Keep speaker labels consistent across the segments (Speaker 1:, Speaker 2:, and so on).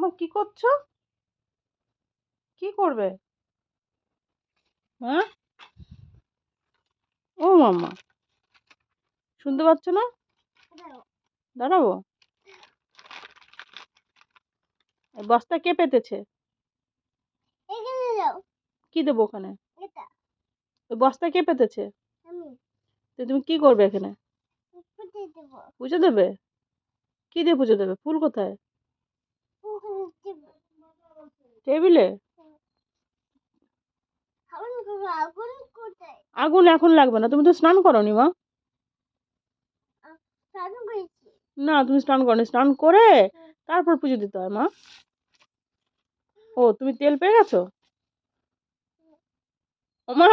Speaker 1: তোমার কি করছ? কি করবে? হ্যাঁ? ও মাম্মা। শুনতে পাচ্ছ না? দাঁড়াবো। বস্তা কে পেতেছে? কি দেবো ওখানে? ওই বস্তা কে পেতেছে? তুমি কি করবে এখানে? পুজো দেবে। কি দিয়ে পুজো দেবে? ফুল কোথায়? টেবিলে?
Speaker 2: আগুন
Speaker 1: এখন লাগবে না তুমি তো স্নান করনি মা। না তুমি স্নান করনি স্নান করে তারপর পুজো দিতে হয় মা। ও তুমি তেল পেয়ে গেছো? ওমা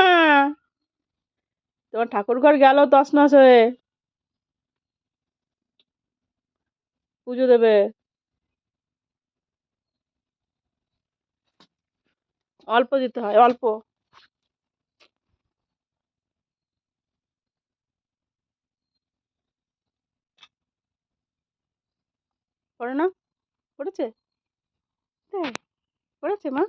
Speaker 1: তোমার ঠাকুর ঘর গেল তছনছ হয়ে। পুজো দেবে। অল্প দিতে হয় অল্প। পড়ে না? পড়েছে? হ্যাঁ পড়েছে মা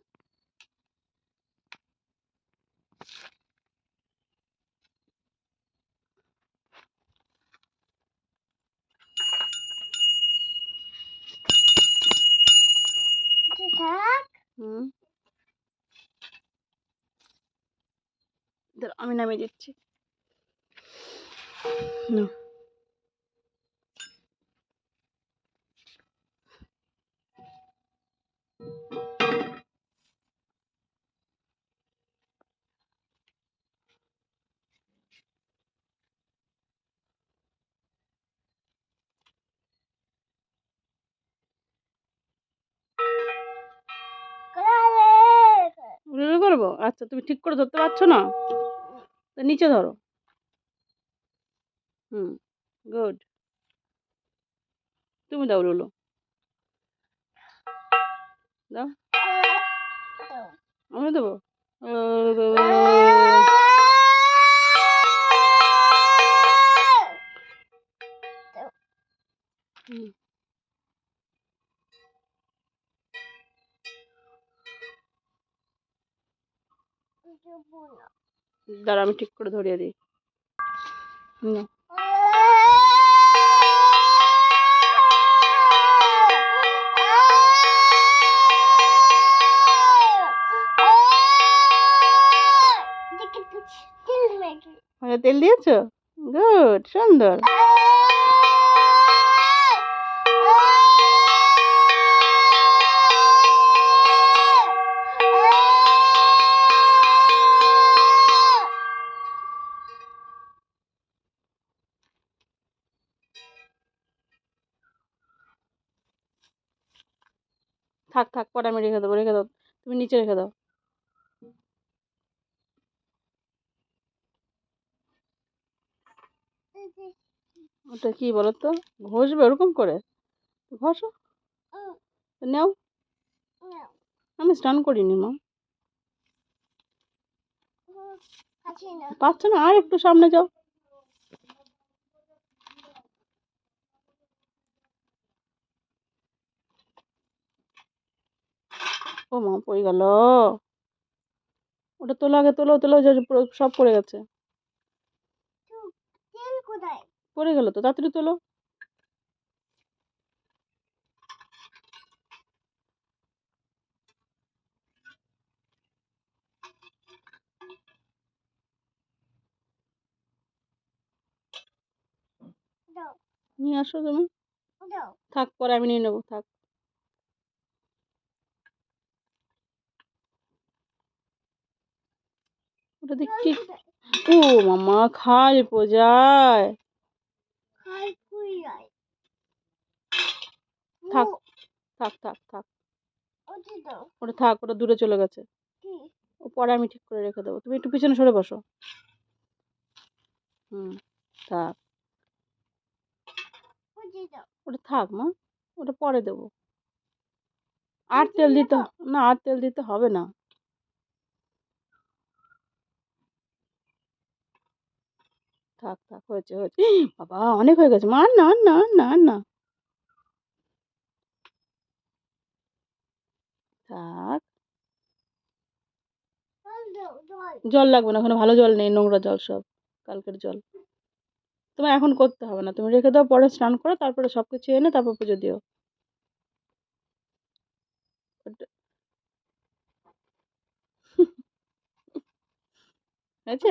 Speaker 2: এটা থাক
Speaker 1: হুম দাঁড়াও, আমি নামিয়ে দিচ্ছি। করব? আচ্ছা তুমি ঠিক করে ধরতে পারছ না? তো নিচে ধরো। হুম গুড তুমি দাও দাও। আমি দেবো। দাঁড়া আমি ঠিক করে ধরিয়ে দিই। তেল দিয়েছ? গুড সুন্দর। থাক থাক পরে আমি রেখে দেবো রেখে দাও। তুমি নিচে রেখে দাও। ওটা কি বলো তো ঘষবে ওরকম করে? ঘষো। নাও। আমি স্নান করিনি মা। পাচ্ছ না? আর একটু সামনে যাও ও মা পড়ে গেল। ওটা তোলো আগে তোলো তোলো সব পড়ে গেছে। পড়ে গেল তো তাড়াতাড়ি তোলো। নিয়ে আসো তুমি। থাক পরে আমি নিয়ে নেব থাক। ওটা দেখি ও মামা খায় পোজায় থাক থাক থাক থাক।
Speaker 2: ওটা
Speaker 1: থাক ওটা দূরে চলে গেছে। ও পরে আমি ঠিক করে রেখে দেবো। তুমি একটু পিছনে সরে বসো। হুম থাক।
Speaker 2: ওটা
Speaker 1: থাক মা। ওটা পরে দেবো। আর তেল দিতে না আর তেল দিতে হবে না। থাক থাক, হয়েছে হয়েছে। বাবা, অনেক হয়ে গেছে। মা আর না না না না। থাক।
Speaker 2: জল
Speaker 1: লাগবে না, ওখানে ভালো জল নেই, নোংরা জল সব, কালকের জল। তোমার এখন করতে হবে না। তুমি রেখে দাও, পরে স্নান করো, তারপরে সব কিছু এনে তারপর পুজো দিও। হয়েছে?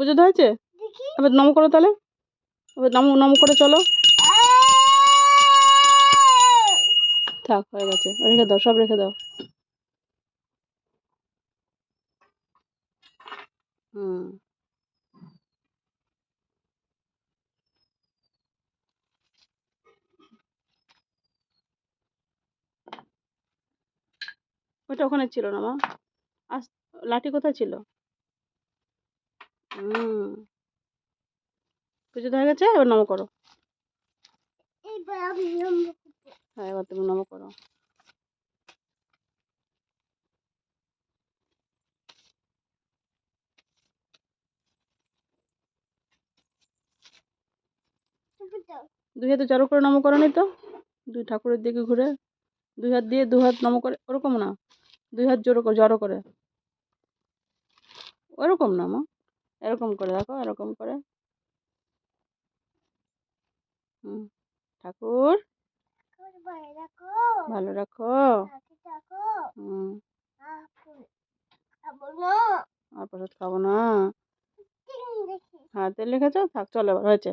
Speaker 1: পুজো হয়েছে এবার নম করো তাহলে। এবার নম নম করে চলো। থাক হয়ে গেছে। রেখে দাও সব রেখে দাও। হুম। ওটা ওখানে ছিল না মা? আস লাঠি কোথায় ছিল? হুম। পুজো হয়ে গেছে এবার নম করো। হ্যাঁ এবার তুমি নম করো। দুই হাতে জড়ো করে নম করো নি তো। দুই ঠাকুরের দিকে ঘুরে দুই হাত দিয়ে দু হাত নম করে ওরকম না। দুই হাত জোড়ো করে জড়ো করে। ওরকম না মা। এরকম করে দেখো এরকম করে। হুম ঠাকুর।
Speaker 2: রাখো
Speaker 1: ভালো রাখো। হুম।
Speaker 2: খাব না
Speaker 1: আর প্রসাদ খাব না। হাতে লিখেছো? থাক চলো এবার হয়েছে।